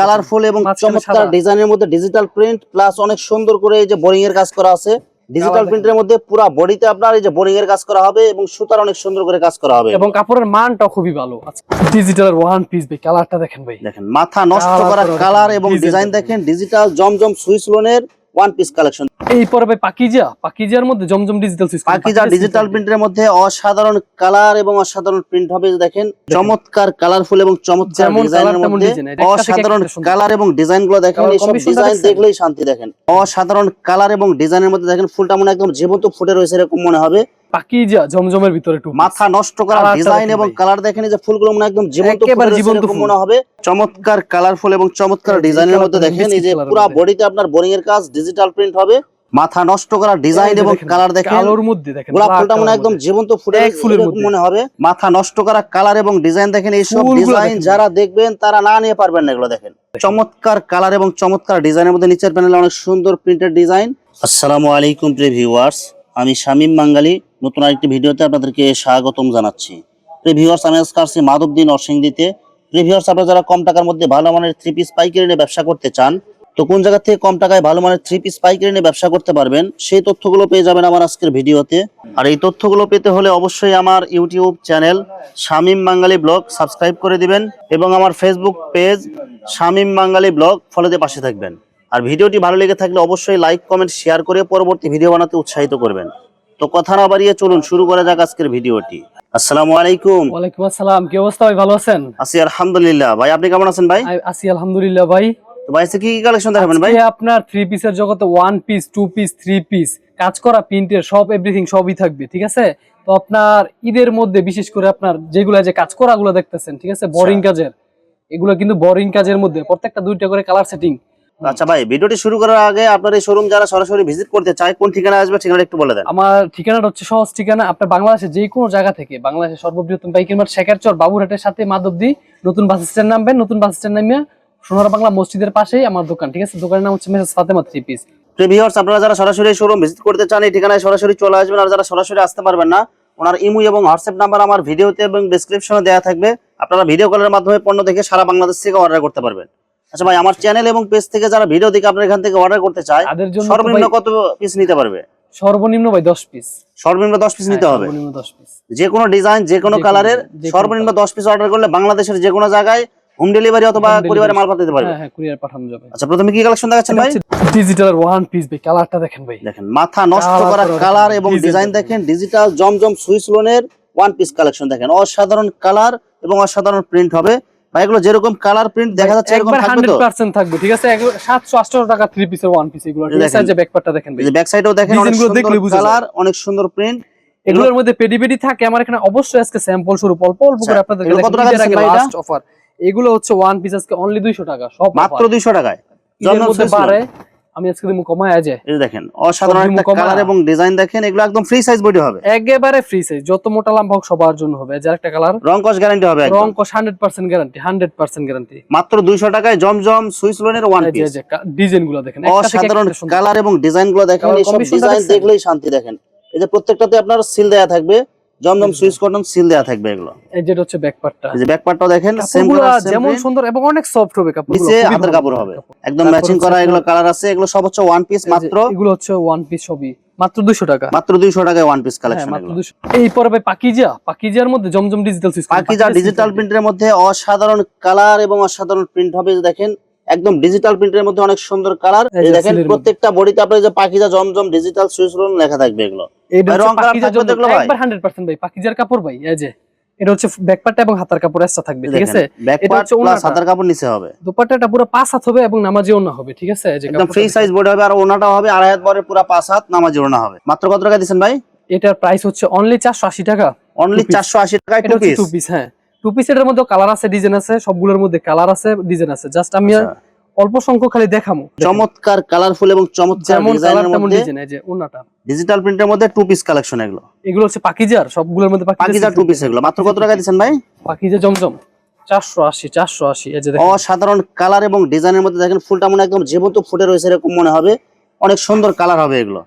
Colourful এবং চমৎকার ডিজাইনের মধ্যে ডিজিটাল প্রিন্ট প্লাস অনেক সুন্দর করে এই যে বোরিং এর কাজ করা আছে। ডিজিটাল প্রিন্টের মধ্যে পুরো বডিতে আপনার এই যে বোরিং এর কাজ করা হবে এবং সুতার অনেক সুন্দর করে কাজ করা হবে। এবং কাপড়ের মানটাও খুবই ভালো। ডিজিটাল ওয়ান পিস ভাই কালারটা দেখেন ভাই। দেখেন মাথা নষ্ট করা কালার এবং ডিজাইন দেখেন। দেখেন ডিজিটাল জমজম সুইস লোনের ওয়ান পিস কালেকশন এই পরে ভাই পাকিজা পাকিজার মধ্যে Zamzam digital Swiss Pakiza digital প্রিন্টের মধ্যে অসাধারণ কালার এবং অসাধারণ প্রিন্ট হবে দেখেন চমৎকার কালারফুল এবং চমৎকার ডিজাইনের মধ্যে অসাধারণ কালার এবং ডিজাইনগুলো দেখেন Colour এইসব ডিজাইন দেখলেই শান্তি দেখেন। অসাধারণ কালার এবং ডিজাইনের মধ্যে দেখেন ফুলটা মনে একদম জীবন্ত ফুটে রয়েছে এরকম মনে হবে। পাকিজা জমজমের ভিতরে মাথা নষ্ট করা ডিজাইন এবং কালার দেখেন এই যে ফুলগুলো মনে একদম জীবন্ত একেবারে জীবন্ত। মনে হবে। চমৎকার কালারফুল এবং চমৎকার ডিজাইনের মধ্যে দেখেন এই যে পুরো বডিতে আপনার বোরিং এর কাজ ডিজিটাল প্রিন্ট হবে। মাথা নষ্ট করা ডিজাইন এবং কালার দেখেন কালোর মধ্যে দেখেন গোলাপ ফুলটা মনে একদম জীবন্ত ফুটে ফুলের মধ্যে। মনে হবে মাথা নষ্ট করা কালার এবং ডিজাইন দেখেন এইসব ফুলগুলো ডিজাইন যারা দেখবেন তারা না নিয়ে পারবেন না এগুলো দেখেন। চমৎকার কালার এবং চমৎকার ডিজাইনের মধ্যে নিচের প্যানেলে অনেক সুন্দর প্রিন্টেড ডিজাইন আসসালামু আলাইকুম প্রিয় ভিউয়ার্স আমি শামীম বাঙ্গালি। নতুন আরেকটি ভিডিওতে আপনাদেরকে স্বাগতম জানাচ্ছি। প্রিয় ভিউয়ার্স আমি আজকে আসছি মাধবদী নরসিংদীতে। প্রিয় ভিউয়ার্স আপনারা যারা কম টাকার মধ্যে ভালো মানের থ্রি পিস পাইকারি নিয়ে ব্যবসা করতে চান তো কোন জায়গা থেকে কম টাকায় ভালো মানের থ্রি পিস পাইকারি নিয়ে ব্যবসা করতে পারবেন সেই তথ্যগুলো পেয়ে যাবেন আমার আজকের ভিডিওতে। আর এই তথ্যগুলো পেতে হলে অবশ্যই আমার YouTube channel Shamim Bangali blog subscribe করে দিবেন এবং আমার Facebook page Shamim Bangali blog ফলোতে পাশে থাকবেন। আর ভিডিওটি ভালো লেগে থাকলে অবশ্যই লাইক কমেন্ট শেয়ার করে পরবর্তী ভিডিও বানাতে উৎসাহিত করবেন। তো কথা না বাড়িয়ে চলুন শুরু করা যাক আজকের ভিডিওটি। আসসালামু আলাইকুম। ওয়ালাইকুম আসসালাম কি অবস্থা ভাই ভালো আছেন? আছি আলহামদুলিল্লাহ। ভাই আপনি কেমন আছেন ভাই? আছি আলহামদুলিল্লাহ ভাই। তো ভাই কি কি কালেকশন দেখাবেন ভাই? আপনার থ্রি পিসের জগতে one piece two piece three piece কাজ করা প্রিন্টের সব এভরিথিং সবই থাকবে ঠিক আছে? তো আপনার ঈদের মধ্যে বিশেষ করে আপনার যেগুলা যে কাজ করা গুলো দেখতেছেন ঠিক আছে? বোরিং কাজের এগুলো কিন্তু বোরিং কাজের মধ্যে প্রত্যেকটা দুইটা করে কালার সেটিং আচ্ছা ভাই ভিডিওটি শুরু করার আগে আপনার এই শোরুম যারা সরাসরি ভিজিট করতে চায় কোন ঠিকানা আসবে ঠিকানা একটু বলে দেন। আমার ঠিকানাটা হচ্ছে সহজ ঠিকানা আপনার বাংলাদেশের যে কোনো জায়গা থেকে বাংলাদেশের সর্ববৃহত্তম পাইকারি মার্ট শেখারচর বাবুরহাটের সাথে মাধব মাধবদী নতুন বাস স্ট্যান্ড নামবেন নতুন বাস স্ট্যান্ড নামিয়ে সোনার বাংলা মসজিদের পাশেই আমার দোকান ঠিক আছে? দোকানের নাম হচ্ছে মেসেজ ফাতেমা থ্রি পিস। প্রিভিউয়ার্স আপনারা যারা সরাসরি শোরুম ভিজিট করতে চান এই ঠিকানায় সরাসরি চলে আসবেন। আর যারা সরাসরি আসতে পারবেন না ওনার ইমু এবং হোয়াটসঅ্যাপ নাম্বার আমার ভিডিওতে এবং ডেসক্রিপশনে দেওয়া থাকবে। আপনারা ভিডিও কলের মাধ্যমে পণ্য দেখে সারা বাংলাদেশ থেকে অর্ডার করতে পারবেন। আচ্ছা ভাই আমার চ্যানেল এবং পেজ থেকে যারা ভিডিও দেখে আপনার এখান থেকে অর্ডার করতে চায় সর্বনিম্ন কত পিস নিতে পারবে? সর্বনিম্ন ভাই দশ পিস সর্বনিম্ন দশ পিস নিতে হবে। সর্বনিম্ন দশ পিস যে কোনো ডিজাইন যে কোনো কালারের সর্বনিম্ন দশ পিস অর্ডার করলে বাংলাদেশের যে কোনো জায়গায় হোম ডেলিভারি অথবা পরিবারে মাল পাঠাতে পারবে? হ্যাঁ হ্যাঁ কুরিয়ার পাঠানো যাবে। আচ্ছা প্রথমে কি কালেকশন দেখাচ্ছেন ভাই? ডিজিটাল ওয়ান পিস ভাই কালারটা দেখেন ভাই। দেখেন মাথা নষ্ট করা করা কালার এবং ডিজাইন দেখেন। ডিজিটাল জমজম সুইস লোনের ওয়ান পিস কালেকশন দেখেন। অসাধারণ কালার এবং অসাধারণ প্রিন্ট হবে। ভাই এগুলো যেরকম কালার প্রিন্ট দেখা যাচ্ছে এরকম থাকবে তো? পার্সেন্ট থাকবে ঠিক আছে? সাতশো আটশো টাকা থ্রি পিসের ওয়ান পিস এগুলো। ঠিক আছে। যে ব্যাকপারটা দেখেন ভাই। ব্যাক সাইডেও দেখেন অনেক সুন্দর। কালার অনেক সুন্দর প্রিন্ট এগুলোর মধ্যে পেডি পেডি থাকে আমার এখানে অবশ্যই আজকে স্যাম্পল শুরু অল্প অল্প করে আচ্ছা, আপনাদের কত টাকা? লাস্ট অফার এগুলো হচ্ছে ওয়ান পিস আজকে অনলি দুইশো টাকা সব মাত্র দুইশো টাকায়। বাড়ে আমি আজকে দিমু কমায় এই দেখেন অসাধারণ একটা কালার এবং ডিজাইন দেখেন এগুলো একদম ফ্রি সাইজ বডি হবে। একেবারে ফ্রি সাইজ যত মোটা লম্বা হোক সবার জন্য হবে। যার একটা কালার রং কস গ্যারান্টি হবে রং কস hundred percent guarantee hundred percent guarantee মাত্র দুইশো টাকায় জমজম সুইস লোনের ওয়ান পিস ডিজাইনগুলো দেখেন অসাধারণ কালার এবং ডিজাইনগুলো দেখেন combination টা ডিজাইন দেখলেই শান্তি দেখেন। এই যে প্রত্যেকটাতে আপনার সিল দেয়া থাকবে জমজম সুইচ কটন সিল দেয়া থাকবে এগুলো। এই যেটা হচ্ছে ব্যাক পার্টটা এই যে ব্যাক পার্টটাও দেখেন সেম যেমন সুন্দর এবং অনেক সফট হবে কাপড়গুলো নিচে ভালো। কাপড় হবে। একদম ম্যাচিং করা এগুলো কালার আছে এগুলো সব হচ্ছে ওয়ান পিস মাত্র এগুলো হচ্ছে ওয়ান পিস সবই মাত্র 200 টাকা। মাত্র দুইশো টাকায় ওয়ান পিস কালেকশন মাত্র 200 এই পরে ভাই পাকিজা পাকিজার মধ্যে Zamzam digital system Pakiza digital প্রিন্টের মধ্যে অসাধারণ কালার এবং অসাধারণ প্রিন্ট হবে দেখেন একদম ডিজিটাল প্রিন্টের মধ্যে অনেক সুন্দর কালার দেখেন প্রত্যেকটা বডিতে আপনার যে পাকিজা জমজম ডিজিটাল সুইচ লেখা থাকবে এগুলো। এইটা রং colour থাকবে তো ভাই? একবার 100% ভাই পাকিজার কাপড় ভাই এই যে এটা হচ্ছে ব্যাক এবং হাতার কাপড় এক্সট্রা থাকবে ঠিক আছে? এটা হচ্ছে প্লাস হাতার কাপড় নিচে হবে। দোপাট্টাটা পুরো পাঁচ হাত হবে এবং নামাজিও না হবে ঠিক আছে? এই যে একদম ফ্রি সাইজ বডি হবে আর ওনাটা হবে আড়াই হাত বরের পুরো পাঁচ হাত নামাজি ওনা হবে। মাত্র কত টাকা ভাই? এটার প্রাইস হচ্ছে অনলি 480 টাকা অনলি টাকায় টু পিস টু পিস হ্যাঁ। টু পিস এটার মধ্যে কালার আছে ডিজাইন আছে সবগুলোর মধ্যে কালার আছে ডিজাইন আছে। জাস্ট আমি আচ্ছা। অল্প সংখ্যক খালি দেখামো। চমৎকার কালারফুল এবং চমৎকার ডিজাইনের মধ্যে যে ওনাটা। ডিজিটাল প্রিন্টের মধ্যে টু পিস কালেকশন এগুলো। এগুলো হচ্ছে পাকিজার সবগুলোর মধ্যে পাকিজার টু পিস এগুলো। মাত্র কত টাকা দিচ্ছেন ভাই? পাকিজা জমজম। চারশো আশি চারশো আশি এই যে দেখেন। অসাধারণ কালার এবং ডিজাইনের মধ্যে দেখেন ফুলটা মনে একদম জীবন্ত ফুটে রয়েছে এরকম মনে হবে। অনেক সুন্দর কালার হবে এগুলো।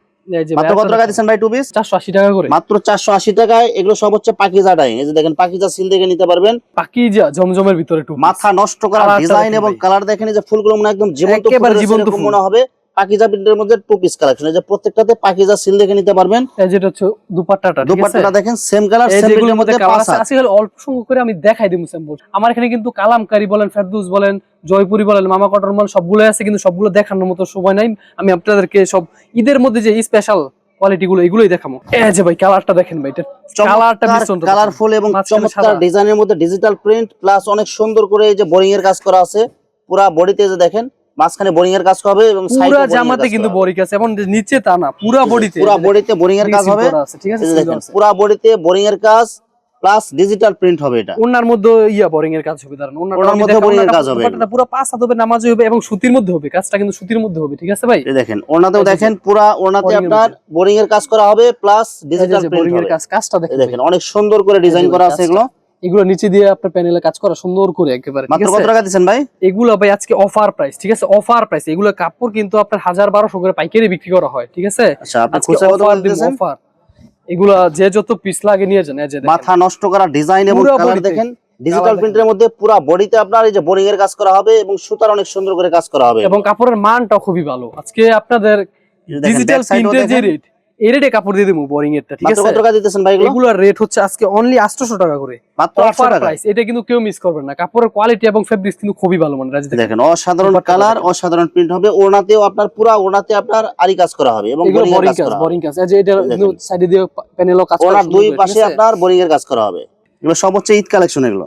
মাত্র কত টাকা দিচ্ছেন ভাই টু পিস চারশো আশি টাকা করে। মাত্র চারশো আশি টাকায়। এগুলো সব হচ্ছে পাকিজা ডাইং এই যে দেখেন পাকিজা সিল দেখে নিতে পারবেন। পাকিজা জমজমের ভিতরে টু মাথা নষ্ট করা ডিজাইন এবং কালার দেখেন এই যে ফুলগুলো মনে একদম জীবন্ত জীবন্ত মনে হবে। পাকিজা প্রিন্টের মধ্যে টু পিস কালেকশন এই যে প্রত্যেকটাতে পাকিজা সিল দেখে নিতে পারবেন। এই যেটা হচ্ছে দুপাট্টাটা দুপাট্টাটা দেখেন সেম কালার সেম প্রিন্টের মধ্যে পাঁচ আছে হাত। অল্প সংখ্যক করে আমি দেখাই দিই মুসাম্বর আমার এখানে কিন্তু কালামকারী বলেন ফেরদৌস বলেন জয়পুরি বলেন মামা কটন বলেন সবগুলো আছে কিন্তু সবগুলো দেখানোর মতো সময় নাই। আমি আপনাদেরকে সব ঈদের মধ্যে যে স্পেশাল কোয়ালিটি গুলো এগুলোই দেখাবো। এই যে ভাই কালারটা দেখেন ভাই এটা কালারটা দেখেন। কালারফুল এবং চমৎকার ডিজাইনের মধ্যে ডিজিটাল প্রিন্ট প্লাস অনেক সুন্দর করে এই যে বোরিং এর কাজ করা আছে পুরা বডিতে যে দেখেন মাঝখানে বোরিং এর কাজ হবে এবং পুরা জামাতে কিন্তু। বরিক আছে এবং নিচে তা না পুরা বডিতে পুরা বডিতে বোরিং এর কাজ হবে। ঠিক আছে? আছে। বডিতে বোরিং এর কাজ প্লাস ডিজিটাল প্রিন্ট হবে এটা। ওনার মধ্যে ইয়া বোরিং এর কাজ হবে দাঁড়ান ওনার মধ্যে boring এর কাজ হবে। দুপাট্টাটা পুরো পাঁচ হাত হবে নামাজ হবে এবং সুতির মধ্যে হবে কাজটা কিন্তু সুতির মধ্যে হবে ঠিক আছে ভাই? এই দেখেন ওনাতেও দেখেন পুরা ওনাতে আপনার বোরিং এর কাজ করা হবে প্লাস ডিজিটাল প্রিন্ট বোরিং এর কাজ কাজটা দেখেন অনেক সুন্দর করে ডিজাইন করা আছে এগুলো। এগুলো নিচে দিয়ে আপনার প্যানেলে কাজ করা সুন্দর করে একেবারে মাত্র কত টাকা দিচ্ছেন ভাই? এগুলো ভাই আজকে অফার প্রাইস ঠিক আছে? অফার প্রাইস এগুলো কাপড় কিন্তু আপনার হাজার বারোশো করে পাইকারি বিক্রি করা হয় ঠিক আছে? আচ্ছা আপনি খুচরা কত অফার দিব অফার এগুলা যে যত পিস লাগে নিয়ে যান এই যে মাথা নষ্ট করা ডিজাইন এবং কালার দেখেন ডিজিটাল প্রিন্টের মধ্যে পুরা বডিতে আপনার এই যে বোরিং এর কাজ করা হবে এবং সুতার অনেক সুন্দর করে কাজ করা হবে। এবং কাপড়ের মানটা খুবই ভালো। আজকে আপনাদের ডিজিটাল প্রিন্টের যে রেট এই রেটে কাপড় দিয়ে দেবো বোরিং এরটা ঠিক আছে? কত টাকা দিতেছেন ভাই এগুলো? এগুলোর রেট হচ্ছে আজকে অনলি 800 টাকা করে। মাত্র 800 অফার টাকা? প্রাইস এটা কিন্তু কেউ মিস করবেন না। কাপড়ের কোয়ালিটি এবং ফেব্রিক্স কিন্তু খুবই ভালো মানে রাজি দেখেন। অসাধারণ কালার অসাধারণ প্রিন্ট হবে ওনাতেও আপনার পুরা ওনাতে আপনার আরি কাজ করা হবে এবং বোরিং কাজ বোরিং কাজ। এই যে এটা দেখেন। সাইডে দিয়ে প্যানেলও কাজ করা সুন্দর দুই পাশে আপনার বোরিং এর কাজ করা হবে। এগুলো সব হচ্ছে ঈদ কালেকশন এগুলো।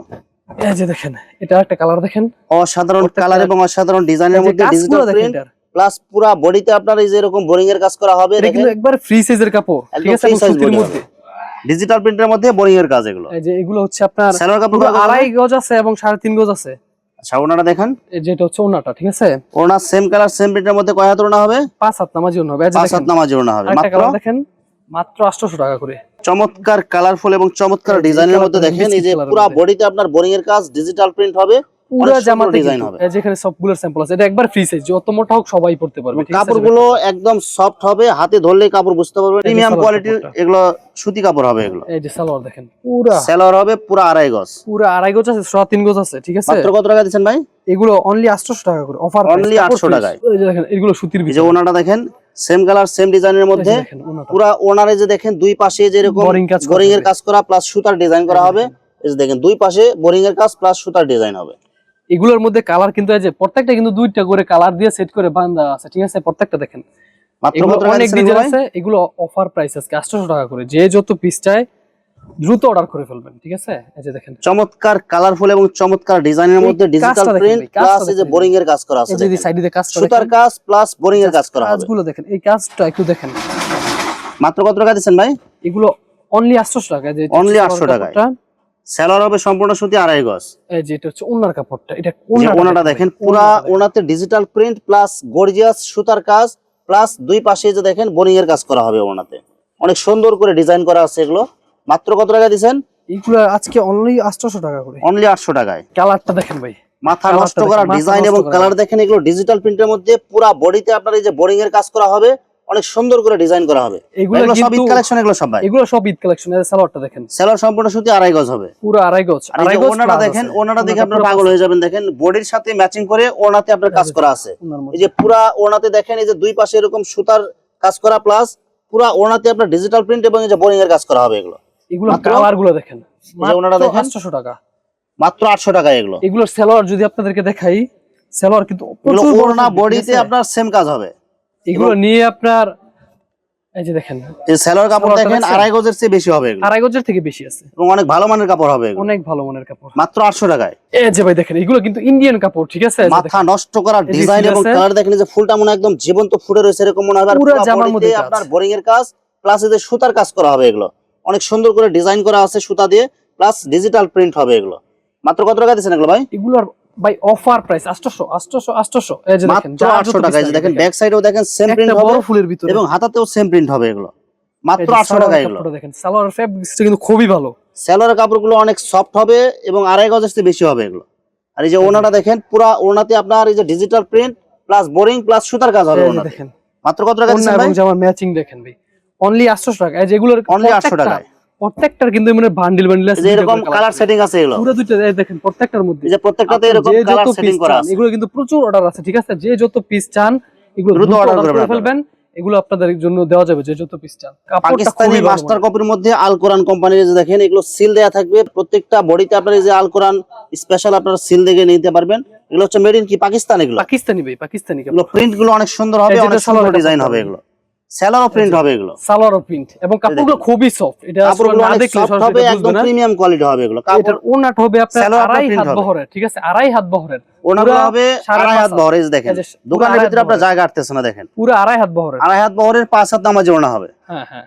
এই যে দেখেন এটা একটা কালার দেখেন। অসাধারণ কালার এবং অসাধারণ ডিজাইনের মধ্যে ডিজিটাল প্রিন্ট। প্লাস পুরা বডিতে আপনার এই যে এরকম বোরিং এর কাজ করা হবে কিন্তু একবার ফ্রি সাইজের কাপড় ঠিক আছে? সুতির মধ্যে। ডিজিটাল প্রিন্টের মধ্যে বোরিং এর কাজ এগুলো। এই যে এগুলো হচ্ছে আপনার সালোয়ার কাপড় আড়াই গজ আছে এবং সাড়ে তিন গজ আছে। আচ্ছা ওনারা দেখেন। এই যেটা হচ্ছে ওনাটা ঠিক আছে? ওনার সেম কালার সেম প্রিন্টের মধ্যে কয় হাত ওনা হবে? পাঁচ হাত নামাজি ওনা হবে পাঁচ হাত নামাজি ওনা হবে। মাত্র? দেখেন মাত্র 800 টাকা করে। চমৎকার কালারফুল এবং চমৎকার ডিজাইনের মধ্যে দেখেন এই যে পুরা। বডিতে আপনার বোরিং এর কাজ ডিজিটাল প্রিন্ট হবে। পুরো জামাতে ডিজাইন হবে। যেখানে সবগুলোর স্যাম্পল আছে এটা একবার ফ্রি সাইজ যত মোটা হোক সবাই পড়তে পারবে কাপড়গুলো একদম সফট হবে হাতে ধরলেই কাপড় বুঝতে পারবে প্রিমিয়াম কোয়ালিটির এগুলো সুতি কাপড় হবে এগুলো। এই যে সালোয়ার দেখেন পুরা সেলোয়ার হবে পুরা আড়াই গজ। পুরা আড়াই গজ আছে সোয়া তিন গজ আছে ঠিক আছে? মাত্র কত টাকা দিচ্ছেন ভাই? এগুলো অনলি 800 টাকা করে অফার Only 800 টাকায়। এই যে দেখেন এগুলো সুতির যে ওনাটা দেখেন সেম কালার সেম ডিজাইনের মধ্যে। পুরা ওনারে যে দেখেন দুই পাশে যে এরকম কাজ করা বোরিং এর কাজ করা প্লাস সুতার ডিজাইন করা হবে। এই যে দেখেন দুই পাশে বোরিং এর কাজ প্লাস সুতার ডিজাইন হবে। এগুলোর মধ্যে কালার কিন্তু যে প্রত্যেকটা কিন্তু দুইটা করে কালার দিয়ে সেট করে বান্ধা আছে ঠিক আছে? প্রত্যেকটা দেখেন। অনেক ডিজাইন আছে এগুলো অফার প্রাইস আজকে 800 টাকা করে। যে যত পিস চায় দ্রুত অর্ডার করে ফেলবেন ঠিক আছে? এই যে দেখেন। চমৎকার কালারফুল এবং চমৎকার ডিজাইনের মধ্যে ডিজিটাল প্রিন্ট প্লাস এই যে বোরিং এর কাজ করা আছে এই যে। সাইডে কাজটা সুতার কাজ প্লাস বোরিং এর কাজ করা হবে। কাজগুলো দেখেন এই কাজটা একটু দেখেন। মাত্র কত টাকা দিচ্ছেন ভাই? এগুলো অনলি 800 টাকা যে সালোয়ার 800 টাকায়। সেলোয়ার হবে সম্পূর্ণ সুতি আড়াই গজ। এই যে এটা হচ্ছে ওনার কাপড়টা এটা ওনাটা দেখেন পুরা ওনাতে ডিজিটাল প্রিন্ট প্লাস গর্জিয়াস সুতার কাজ প্লাস দুই পাশে যে দেখেন বোরিং এর কাজ করা হবে ওনাতে। অনেক সুন্দর করে ডিজাইন করা আছে এগুলো। মাত্র কত টাকা এগুলো আজকে অনলি 800 টাকা করে। অনলি আটশো টাকায়। কালারটা দেখেন ভাই। মাথা নষ্ট করা ডিজাইন এবং কালার দেখেন এগুলো ডিজিটাল প্রিন্টের মধ্যে পুরা বডিতে আপনার এই যে বোরিং এর কাজ করা হবে। অনেক সুন্দর করে ডিজাইন করা হবে। এগুলো এগুলো সব ঈদ কালেকশন এগুলো সব ভাই। এগুলো সব ঈদ কালেকশন এই সালোয়ারটা দেখেন। সেলোয়ার সম্পূর্ণ সুতি আড়াই গজ হবে। পুরো আড়াই গজ আড়াই গজ ওনাটা দেখেন। ওনাটা দেখে আপনার পাগল হয়ে যাবেন দেখেন। বডির সাথে ম্যাচিং করে ওনাতে আপনার কাজ করা আছে। এই যে পুরা ওনাতে দেখেন এই যে দুই পাশে এরকম সুতার কাজ করা প্লাস পুরা ওনাতে আপনার ডিজিটাল প্রিন্ট এবং এই যে বোরিং এর কাজ করা হবে এগুলো। এগুলো কালারগুলো দেখেন। ওনাটা দেখেন। 800 টাকা। মাত্র আটশো টাকা এগুলো। এগুলোর সেলোয়ার যদি আপনাদেরকে দেখাই সেলোয়ার কিন্তু এগুলো প্রচুর বড় ওড়না বডিতে আপনার সেম কাজ হবে। এগুলো নিয়ে আপনার এই যে দেখেন। এই সেলোয়ার কাপড় দেখেন আড়াই গজের চেয়ে বেশি হবে আড়াই গজের থেকে বেশি আছে। এবং অনেক ভালো মানের কাপড় হবে অনেক ভালো মানের কাপড়। মাত্র আটশো টাকায়। এই যে ভাই দেখেন এগুলো কিন্তু ইন্ডিয়ান কাপড় ঠিক আছে? মাথা নষ্ট করা ডিজাইন এবং কালার দেখেন যে ফুলটা মনে একদম জীবন্ত ফুটে রয়েছে এরকম মনে পুরো জামার মধ্যে আপনার বোরিং এর কাজ প্লাস যে সুতার কাজ করা হবে এগুলো। অনেক সুন্দর করে ডিজাইন করা আছে সুতা দিয়ে প্লাস ডিজিটাল প্রিন্ট হবে এগুলো। মাত্র কত টাকা দিচ্ছেন এগুলো ভাই? এগুলোর ভাই অফার প্রাইস 800 800 800 এই যে দেখেন মাত্র যার আটশো যত টাকা এই যে দেখেন ব্যাক সাইডেও দেখেন সেম প্রিন্ট হবে বড় ফুলের ভিতরে। এবং হাতাতেও সেম প্রিন্ট হবে এগুলো। মাত্র এই যে আটশো টাকা এগুলো। দেখেন সালোয়ার ফেব্রিক্সটা কিন্তু খুবই ভালো। সেলোয়ারের কাপড়গুলো অনেক সফট হবে এবং আড়াই গজের চেয়ে বেশি হবে এগুলো। আর এই যে ওনাটা দেখেন পুরা ওনাতে আপনার এই যে digital print plus boring plus সুতার কাজ হবে ওনাতে। দেখেন মাত্র কত টাকা দিচ্ছেন এবং ভাই? জামার ম্যাচিং দেখেন ভাই। অনলি 800 টাকা। এই যেগুলোর Only 800 প্রত্যেকটা- টাকায়। প্রত্যেকটার কিন্তু মানে বান্ডিল বান্ডিল আছে এরকম কালার সেটিং আছে। এগুলো। পুরো দুইটা দেখেন প্রত্যেকটার মধ্যে। যে প্রত্যেকটাতে এরকম কালার সেটিং করা আছে। এগুলো কিন্তু প্রচুর অর্ডার আছে ঠিক আছে? যে যত পিস চান এগুলো দ্রুত অর্ডার করে ফেলবেন। এগুলো আপনাদের জন্য দেওয়া যাবে যে যত পিস চান। পাকিস্তানি মাস্টার কপির মধ্যে আল কোরআন কোম্পানির যে দেখেন এগুলো সিল দেয়া থাকবে। প্রত্যেকটা বডিতে আপনার যে আল কোরআন স্পেশাল আপনারা সিল দেখে নিতে পারবেন। এগুলো হচ্ছে মেড ইন কি? পাকিস্তান এগুলো? পাকিস্তানি ভাই পাকিস্তানি এগুলো প্রিন্টগুলো অনেক সুন্দর হবে অনেক সুন্দর ডিজাইন হবে। এগুলো। প্রিন্ট হবে এগুলো। প্রিন্ট এবং কাপড়গুলো খুবই সফট এটা কাপড়গুলো না দেখলে সফট হবে একদম প্রিমিয়াম কোয়ালিটি হবে এগুলো। কাপড় ওনাট হবে আপনার আড়াই হাত বহরের ঠিক আছে? আড়াই হাত বহরের। ওনাগুলো হবে আড়াই হাত বহরের দেখেন। দোকানের ভিতরে আপনার জায়গা আটতেছে না দেখেন। পুরো আড়াই হাত বহরের। আড়াই হাত বহরের পাঁচ হাত নামাজ ওনা হবে। হ্যাঁ হ্যাঁ।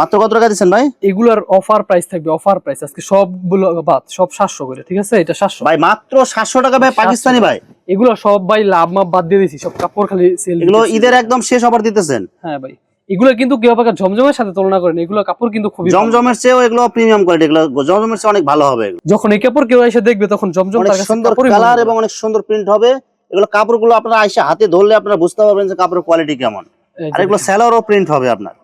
মাত্র কত টাকা দিচ্ছেন ভাই? এগুলার অফার প্রাইস থাকবে অফার প্রাইস আজকে সবগুলো বাদ সব সাতশো করে ঠিক আছে? এটা সাতশো। ভাই মাত্র সাতশো টাকা ভাই পাকিস্তানি ভাই। এগুলো সব ভাই লাভ মাপ বাদ দিয়ে দিছি সব কাপড় খালি সেল এগুলো ঈদের একদম শেষ অফার দিতেছেন। হ্যাঁ ভাই এগুলো কিন্তু কেউ আবার ঝমঝমের সাথে তুলনা করেন এগুলো কাপড় কিন্তু খুবই। জমজমের চেয়েও এগুলো প্রিমিয়াম কোয়ালিটি এগুলো জমজমের চেয়ে অনেক ভালো হবে। যখন এই কাপড় কেউ এসে দেখবে তখন জমজম তার সুন্দর কালার এবং অনেক সুন্দর প্রিন্ট হবে। এগুলো কাপড়গুলো আপনারা আইসা হাতে ধরলে আপনারা বুঝতে পারবেন যে কাপড়ের কোয়ালিটি কেমন। আর এগুলো স্যালোয়ারও প্রিন্ট হবে আপনার।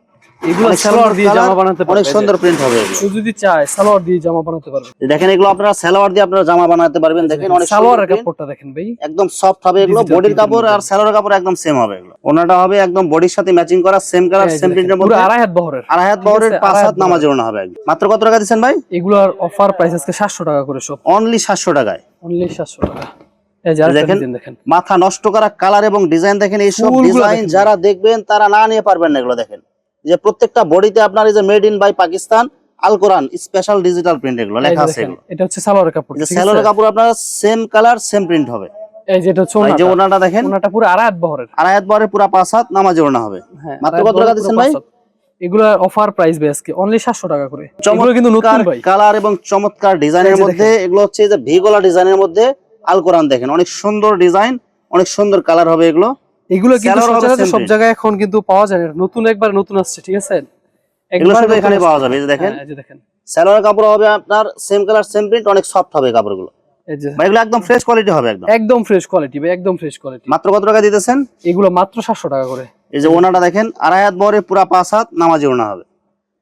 এগুলো অনেক সালোয়ার সুন্দর দিয়ে জামা বানাতে পারবে। অনেক সুন্দর প্রিন্ট হবে কেউ যদি চায় সালোয়ার দিয়ে জামা বানাতে পারবে। দেখেন এগুলো আপনারা সালোয়ার দিয়ে আপনারা জামা বানাতে পারবেন। দেখেন অনেক সালোয়ারের কাপড়টা দেখেন ভাই। একদম সফট হবে এগুলো। বডির কাপড় আর মধ্যে। কাপড় একদম সেম হবে এগুলো। ওনাটা হবে একদম বডির সাথে ম্যাচিং করা সেম কালার সেম প্রিন্টের মধ্যে। আড়াই হাত বহরের। আড়াই হাত বহরের পাঁচ হাত হাত নামাজ ওড়না হবে মাত্র কত টাকা দিচ্ছেন ভাই? এগুলোর অফার প্রাইস আজকে সাতশো টাকা করে সব অনলি সাতশো টাকায়। অনলি টাকা। দেখেন। মাথা নষ্ট করা কালার এবং ডিজাইন দেখেন এইসব ডিজাইন যারা দেখবেন তারা না নিয়ে পারবেন না এগুলো দেখেন। যে প্রত্যেকটা বডিতে আপনার এই যে মেড ইন বাই পাকিস্তান আল কোরআন স্পেশাল ডিজিটাল প্রিন্ট এগুলো লেখা আছে এগুলো। এটা হচ্ছে সালোয়ারের কাপড় আছে? কাপড় আপনার সেম কালার সেম প্রিন্ট হবে। এই যে এটা হচ্ছে এই যে ওনাটা দেখেন। ওনাটা পুরো আড়াই বহরের। আড়াই বহরের পুরা পাঁচ হাত নামাজ ওড়না হবে। হ্যাঁ মাত্র কত টাকা দিচ্ছেন ভাই? এগুলা অফার প্রাইস বে আজকে অনলি সাতশো টাকা করে। এগুলো কিন্তু নতুন ভাই। কালার এবং চমৎকার ডিজাইনের মধ্যে এগুলো হচ্ছে যে ভিগোলা ডিজাইনের মধ্যে আল কোরআন দেখেন। অনেক সুন্দর ডিজাইন অনেক সুন্দর কালার হবে এগুলো। এগুলো কিন্তু সব জায়গায় এখন কিন্তু পাওয়া যায় না। নতুন একবার নতুন আসছে ঠিক আছে? এগুলো শুধু এখানে পাওয়া যাবে এই যে দেখেন। হ্যাঁ, এই যে দেখেন। স্যালোয়ার কাপড় হবে আপনার সেম কালার সেম প্রিন্ট অনেক সফট হবে কাপড়গুলো। এই এগুলো একদম ফ্রেশ কোয়ালিটি হবে একদম। একদম ফ্রেশ কোয়ালিটি ভাই একদম ফ্রেশ কোয়ালিটি মাত্র কত টাকা দিতেছেন? এগুলো মাত্র সাতশো টাকা করে। এই যে ওনাটা দেখেন আড়াই হাত বহরে পুরা পাঁচ হাত নামাজি ওনা হবে।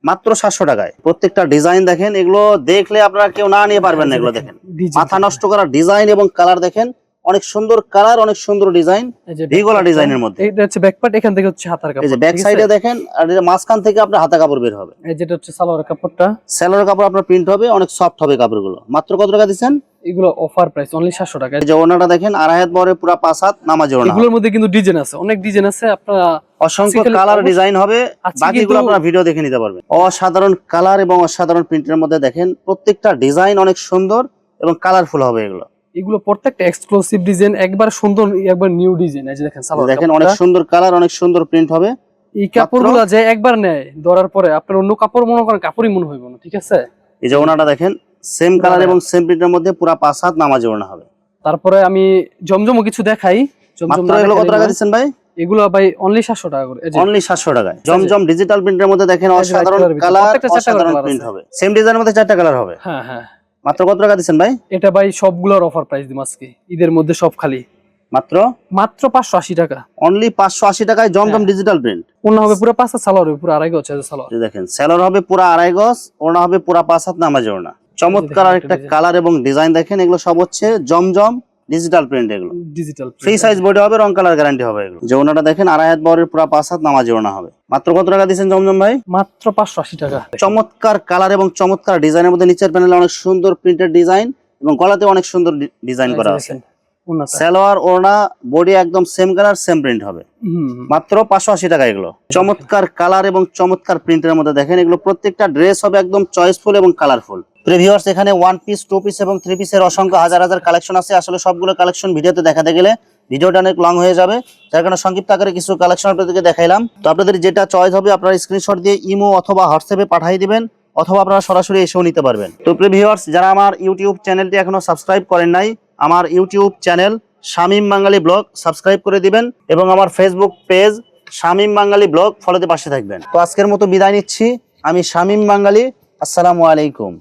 মাত্র সাতশো টাকায়। প্রত্যেকটা ডিজাইন দেখেন এগুলো দেখলে আপনারা কেউ না নিয়ে পারবেন না এগুলো দেখেন মাথা নষ্ট করা ডিজাইন এবং কালার দেখেন অনেক সুন্দর কালার অনেক সুন্দর ডিজাইন ভিগোলা ডিজাইনের মধ্যে। এটা হচ্ছে ব্যাক পার্ট এখান থেকে হচ্ছে হাতার কাপড় এই যে ব্যাক? সাইডে দেখেন আর যে মাঝখান থেকে আপনার হাতা কাপড় বের হবে। এই যেটা হচ্ছে সালোয়ার কাপড়টা। সালোয়ার কাপড় আপনার প্রিন্ট হবে অনেক সফট হবে কাপড়গুলো। মাত্র কত টাকা দিচ্ছেন? এগুলো অফার প্রাইস অনলি সাতশো টাকা। এই যে ওনাটা দেখেন আড়াই হাত পুরা পাঁচ হাত নামাজি ওনা এগুলোর মধ্যে কিন্তু ডিজাইন আছে অনেক ডিজাইন আছে আপনারা অসংখ্য কালার ডিজাইন হবে বাকিগুলো আপনারা ভিডিও দেখে নিতে পারবেন। অসাধারণ কালার এবং অসাধারণ প্রিন্টের মধ্যে দেখেন প্রত্যেকটা ডিজাইন অনেক সুন্দর এবং কালারফুল হবে এগুলো। এগুলো প্রত্যেকটা এক্সক্লুসিভ ডিজাইন একবার সুন্দর একবার নিউ ডিজাইন এই যে দেখেন সালোয়ার দেখেন অনেক সুন্দর কালার অনেক সুন্দর প্রিন্ট হবে। এই কাপড়গুলো যে একবার নেয় ধরার পরে আপনার অন্য কাপড় মনে করেন কাপড়ই মনে হইব না ঠিক আছে? এই যে ওনাটা দেখেন সেম কালার এবং সেম প্রিন্টের মধ্যে পুরা পাঁচ হাত নামাজে ওনা হবে। তারপরে আমি জমজমও কিছু দেখাই। জমজম এগুলো কত টাকা না। দিচ্ছেন ভাই? এগুলো ভাই অনলি সাতশো টাকা করে এই যে। অনলি সাতশো টাকায়। জমজম ডিজিটাল প্রিন্টের মধ্যে দেখেন অসাধারণ কালার অসাধারণ প্রিন্ট হবে। সেম ডিজাইনের মধ্যে চারটা কালার হবে। হ্যাঁ হ্যাঁ। মাত্র কত টাকা দিচ্ছেন ভাই? এটা ভাই সবগুলোর অফার প্রাইস দিম আজকে। ঈদের মধ্যে সব খালি। মাত্র? মাত্র পাঁচশো আশি টাকা। অনলি পাঁচশো আশি টাকায় জমজম। ডিজিটাল প্রিন্ট ওনা হবে পুরো পাঁচটা সালোয়ার হবে পুরো আড়াই গজ সালোয়ার। দেখেন সালোয়ার হবে পুরো আড়াই গজ ওনা হবে পুরো পাঁচ হাত নামাজ ওনা চমৎকার আরেকটা একটা কালার এবং ডিজাইন দেখেন এগুলো সব হচ্ছে জমজম ডিজিটাল প্রিন্ট এগুলো। ডিজিটাল ফ্রি সাইজ বডি হবে রং কালার গ্যারান্টি হবে এগুলো। যে ওনাটা দেখেন আড়াই হাত বরের পুরা পাঁচ হাত নামাজে ওনা হবে। মাত্র কত টাকা দিচ্ছেন জমজম ভাই? মাত্র পাঁচশো আশি টাকা। চমৎকার কালার এবং চমৎকার ডিজাইনের মধ্যে নিচের প্যানেলে অনেক সুন্দর প্রিন্টেড ডিজাইন এবং গলাতে অনেক সুন্দর ডিজাইন করা আছে। সালোয়ার ওড়না বডি একদম সেম কালার সেম প্রিন্ট হবে। মাত্র পাঁচশো আশি টাকা এগুলো। চমৎকার কালার এবং চমৎকার প্রিন্টের মধ্যে দেখেন এগুলো প্রত্যেকটা ড্রেস হবে একদম চয়েসফুল এবং কালারফুল প্রিভিউয়ার্স এখানে ওয়ান পিস টু পিস এবং থ্রি পিসের অসংখ্য হাজার হাজার কালেকশন আছে। আসলে সবগুলো কালেকশন ভিডিওতে দেখাতে গেলে ভিডিওটা অনেক লং হয়ে যাবে। যার কারণে সংক্ষিপ্ত আকারে কিছু কালেকশন আপনাদেরকে দেখাইলাম। তো আপনাদের যেটা চয়েস হবে, আপনারা স্ক্রিনশট দিয়ে ইমো অথবা হোয়াটসঅ্যাপে পাঠিয়ে দিবেন, অথবা আপনারা সরাসরি এসেও নিতে পারবেন। তো প্রিভিউয়ার্স যারা আমার ইউটিউব চ্যানেলটি এখনও সাবস্ক্রাইব করেন নাই, আমার YouTube channel Shamim Bangali blog subscribe করে দিবেন এবং আমার Facebook page Shamim Bangali blog ফলোতে পাশে থাকবেন। তো আজকের মতো বিদায় নিচ্ছি। আমি শামীম বাঙালি, আসসালামু আলাইকুম।